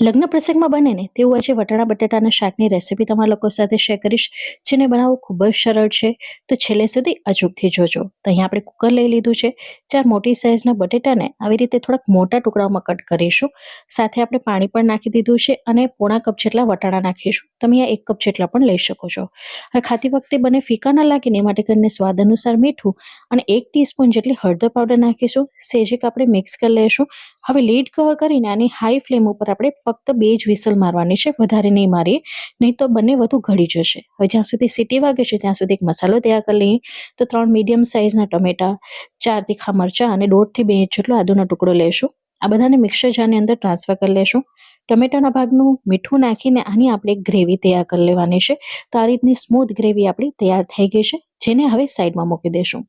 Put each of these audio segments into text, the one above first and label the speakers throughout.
Speaker 1: લગ્ન પ્રસંગમાં બને ને તેવું આજે વટાણા બટાટાના શાકની રેસીપી તમારા લોકો સાથે શેર કરીશ, જેને બનાવવું ખૂબ જ સરળ છે. તો છેલ્લે સુધી અચૂકથી જોજો. તો અહીંયા આપણે કુકર લઈ લીધું છે. ચાર મોટી સાઇઝના બટેટાને આવી રીતે થોડાક મોટા ટુકડાઓમાં કટ કરીશું. સાથે આપણે પાણી પણ નાખી દીધું છે અને પોણા કપ જેટલા વટાણા નાખીશું. તમે આ એક કપ જેટલા પણ લઈ શકો છો. હવે ખાતી વખતે બને ફીકા ના લાગે ને એ માટે કરીને સ્વાદ અનુસાર મીઠું અને એક ટીસ્પૂન જેટલી હળદર પાવડર નાખીશું. સેજેક આપણે મિક્સ કરી લઈશું. હવે લીડ કવર કરીને આની હાઈ ફ્લેમ ઉપર આપણે ફક્ત બે જ વિસલ મારવાની છે, વધારે નહીં મારીએ નહીં તો બંને વધુ ઘડી જશે. હવે જ્યાં સુધી સીટી વાગે છે, ત્યાં સુધી એક મસાલો તૈયાર કરી લઈએ. તો ત્રણ મીડિયમ સાઇઝના ટમેટા, ચાર તીખા મરચાં અને દોઢથી બે ઇંચ જેટલો આદુનો ટુકડો લેશું આ બધાને મિક્સર જારની અંદર ટ્રાન્સફર કરી લેશું. ટમેટાના ભાગનું મીઠું નાખીને આની આપણે ગ્રેવી તૈયાર કરી લેવાની છે. તો આ રીતની સ્મૂથ ગ્રેવી આપણી તૈયાર થઈ ગઈ છે. જેને હવે સાઈડમાં મૂકી દેશું.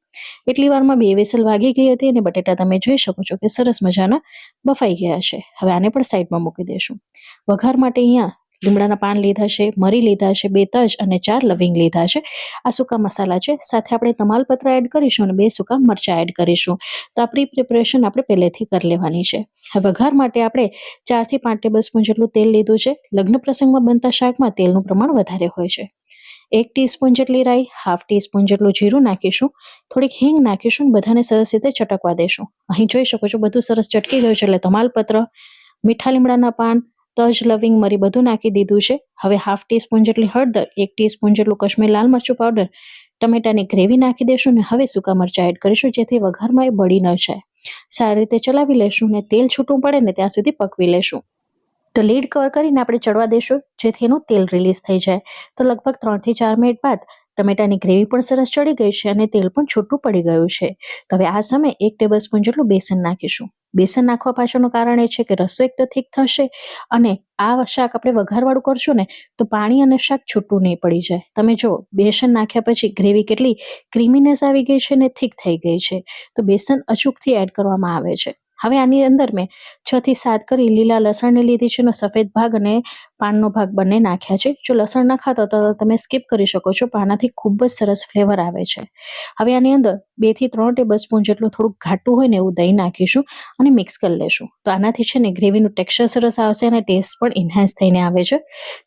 Speaker 1: એટલી વારમાં બે વેસલ વાગી ગઈ હતી અને બટેટા તમે જોઈ શકો છો કે સરસ મજાના બફાઈ ગયા છે. હવે આને પણ સાઈડમાં મૂકી દેશું. વઘાર માટે અહીંયા લીમડાના પાન લીધા છે, મરી લીધા છે, બે તજ અને ચાર લવિંગ લીધા છે. આ સૂકા મસાલા છે. સાથે આપણે તમાલપત્ર એડ કરીશું અને બે સૂકા મરચાં એડ કરીશું. તો આ પ્રી પ્રિપરેશન આપણે પહેલેથી કરી લેવાની છે. વઘાર માટે આપણે ચારથી પાંચ ટેબલ સ્પૂન જેટલું તેલ લીધું છે. લગ્ન પ્રસંગમાં બનતા શાકમાં તેલનું પ્રમાણ વધારે હોય છે. એક ટીસ્પૂન જેટલી રાઈ, હાફ ટીસ્પૂન જેટલું જીરું નાખીશું. થોડીક હિંગ નાખીશું બધાને સરસ રીતે ચટકવા દેશું. અહીં જોઈ શકો છો બધું સરસ ચટકી ગયું છે એટલે તમાલપત્ર, મીઠા લીમડાના પાન, તજ, લવિંગ, મરી બધું નાખી દીધું છે. હવે હાફ ટીસ્પૂન જેટલી હળદર, એક ટીસ્પૂન જેટલું કશ્મીર લાલ મરચું પાવડર, ટમેટાની ગ્રેવી નાખી દેશું ને હવે સૂકા મરચાં એડ કરીશું જેથી વઘારમાં એ બળી ન જાય. સારી રીતે ચલાવી લેશું ને તેલ છૂટું પડે ને ત્યાં સુધી પકવી લેશું. તો લીડ કવર કરીને આપણે ચડવા દઈશું જેથી એનું તેલ રિલીઝ થઈ જાય. તો લગભગ ત્રણથી ચાર મિનિટ બાદ ટમેટાની ગ્રેવી પણ સરસ ચડી ગઈ છે અને તેલ પણ છૂટું પડી ગયું છે. તો હવે આ સમયે એક ટેબલ જેટલું બેસન નાખીશું. બેસન નાખવા પાછળનું કારણ એ છે કે રસો એક તો થીક થશે અને આ શાક આપણે વઘારવાળું કરશું ને, તો પાણી અને શાક છૂટું નહીં પડી જાય. તમે જો બેસન નાખ્યા પછી ગ્રેવી કેટલી ક્રીમીનેસ આવી ગઈ છે ને થીક થઈ ગઈ છે. તો બેસન અચૂકથી એડ કરવામાં આવે છે. હવે આની અંદર મેં છ થી સાત કરી લીલા લસણને લીધી છે એનો સફેદ ભાગ અને પાનનો ભાગ બંને નાખ્યા છે. જો લસણ ના ખાતો તો તમે સ્કીપ કરી શકો છો, પણ આનાથી ખૂબ જ સરસ ફ્લેવર આવે છે. હવે આની અંદર બેથી ત્રણ ટેબલ સ્પૂન જેટલું થોડુંક ઘાટું હોય ને એવું દહીં નાખીશું અને મિક્સ કરી લેશું. તો આનાથી છે ને ગ્રેવીનું ટેક્સચર સરસ આવશે અને ટેસ્ટ પણ ઇન્હાન્સ થઈને આવે છે.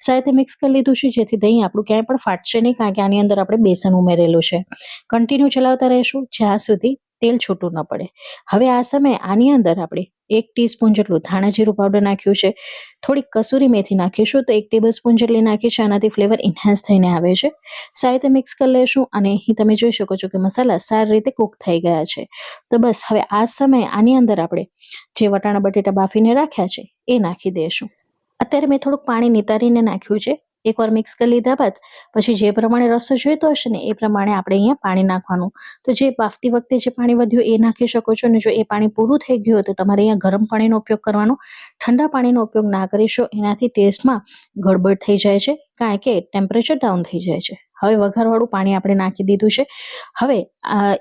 Speaker 1: સાથે મિક્સ કરી લીધું છે, જેથી દહીં આપણું ક્યાંય પણ ફાટશે નહીં, કારણ કે આની અંદર આપણે બેસન ઉમેરેલું છે. કન્ટિન્યુ ચલાવતા રહીશું જ્યાં સુધી તેલ છૂટું ન પડે. હવે આ સમયે આની અંદર આપણે એક ટીસ્પૂન જેટલું ધાણા જીરું પાવડર નાખ્યું છે, થોડીક કસૂરી મેથી નાખીશું તો એક ટેબલ સ્પૂન જેટલી નાખી આનાથી ફ્લેવર ઇન્હાન્સ થઈને આવે છે. સાથે મિક્સ કરી લેશું અને અહીં તમે જોઈ શકો છો કે મસાલા સારી રીતે કૂક થઈ ગયા છે. તો બસ, હવે આ સમયે આની અંદર આપણે જે વટાણા બટેટા બાફીને રાખ્યા છે, એ નાખી દઈશું. અત્યારે મેં થોડુંક પાણી નિતારીને નાખ્યું છે એકવાર મિક્સ કરી લીધા બાદ પછી જે પ્રમાણે રસો જોઈતો હશે ને એ પ્રમાણે આપણે અહીંયા પાણી નાખવાનું. તો જે બાફતી વખતે જે પાણી વધ્યું એ નાખી શકો છો અને જો એ પાણી પૂરું થઈ ગયું તો તમારે અહીંયા ગરમ પાણીનો ઉપયોગ કરવાનો. ઠંડા પાણીનો ઉપયોગ ના કરીશો એનાથી ટેસ્ટમાં ગડબડ થઈ જાય છે કારણ કે ટેમ્પરેચર ડાઉન થઈ જાય છે. હવે વઘારવાળું પાણી આપણે નાખી દીધું છે. હવે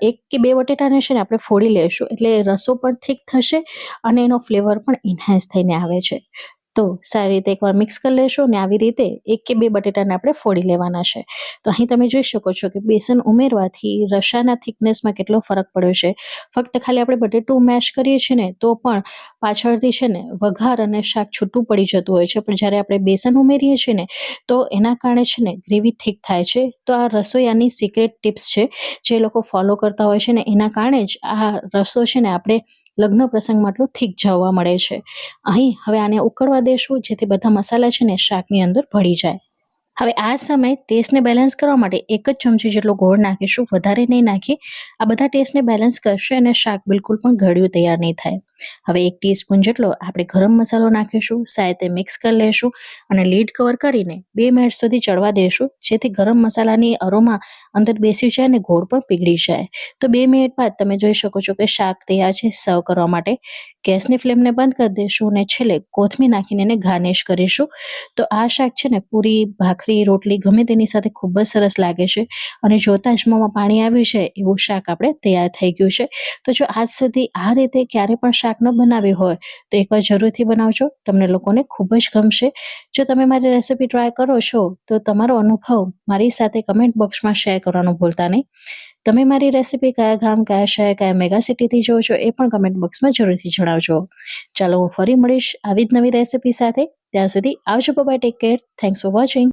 Speaker 1: એક કે બે બટેટાને છે ને આપણે ફોડી લેશું એટલે રસો પણ થીક થશે અને એનો ફ્લેવર પણ ઇન્હાન્સ થઈને આવે છે. તો સારી રીતે એકવાર મિક્સ કરી લેશો અને આવી રીતે એક કે બે બટેટાને આપણે ફોડી લેવાના છે. તો અહીં તમે જોઈ શકો છો કે બેસન ઉમેરવાથી રસાના થિકનેસમાં કેટલો ફરક પડ્યો છે. ફક્ત ખાલી આપણે બટેટું મેશ કરીએ છીએ ને તો પણ પાછળથી છે ને વઘાર અને શાક છૂટું પડી જતું હોય છે. પણ જ્યારે આપણે બેસન ઉમેરીએ છીએ ને તો એના કારણે છે ને ગ્રેવી થીક થાય છે. તો આ રસોઈયાની સિક્રેટ ટિપ્સ છે. જે લોકો ફોલો કરતા હોય છે ને એના કારણે જ આ રસો છે ને આપણે લગ્ન પ્રસંગમાં આટલું થીક જોવા મળે છે. અહીં હવે આને ઉકળવા દેશું, જેથી બધા મસાલા છે ને શાકની અંદર ભળી જાય. હવે આ સમયે ટેસ્ટને બેલેન્સ કરવા માટે એક જ ચમચી જેટલો ગોળ નાખીશું, વધારે નહીં નાખી. આ બધા ટેસ્ટને બેલેન્સ કરશે અને શાક બિલકુલ પણ ગળ્યું તૈયાર નહીં થાય. હવે એક ટીસ્પૂન જેટલો આપણે ગરમ મસાલો નાખીશું સાયતે મિક્સ કરી લેશું અને લીડ કવર કરીને બે મિનિટ સુધી ચડવા દેશું, જેથી ગરમ મસાલાની અરોમાં અંદર બેસી જાય અને ગોળ પણ પીગળી જાય. તો બે મિનિટ બાદ તમે જોઈ શકો છો કે શાક તૈયાર છે સર્વ કરવા માટે. ગેસની ફ્લેમને બંધ કરી દઈશું અને છેલ્લે કોથમી નાખીને એને ગાર્નિશ કરીશું. તો આ શાક છે ને, પૂરી ભાખરી ભાખરી, રોટલી ગમે તેની સાથે ખૂબ જ સરસ લાગે છે. અને જોતા જ મોંમાં પાણી આવ્યું છે, એવું શાક આપણે તૈયાર થઈ ગયું છે. તો જો આજ સુધી આ રીતે ક્યારે પણ શાક ન બનાવ્યું હોય, તો એકવાર જરૂરથી બનાવજો. તમને લોકોને ખૂબ જ ગમશે. જો તમે મારી રેસીપી ટ્રાય કરો છો, તો તમારો અનુભવ મારી સાથે કમેન્ટ બોક્સમાં શેર કરવાનું ભૂલતા નહીં. તમે મારી રેસીપી કયા ગામ, કયા શહેર, કયા મેગા સિટીથી જોવો છો, એ પણ કમેન્ટ બોક્સમાં જરૂરથી જણાવજો. ચાલો, હું ફરી મળીશ આવી જ નવી રેસીપી સાથે. ત્યાં સુધી આવજો bye take care. Thanks for watching.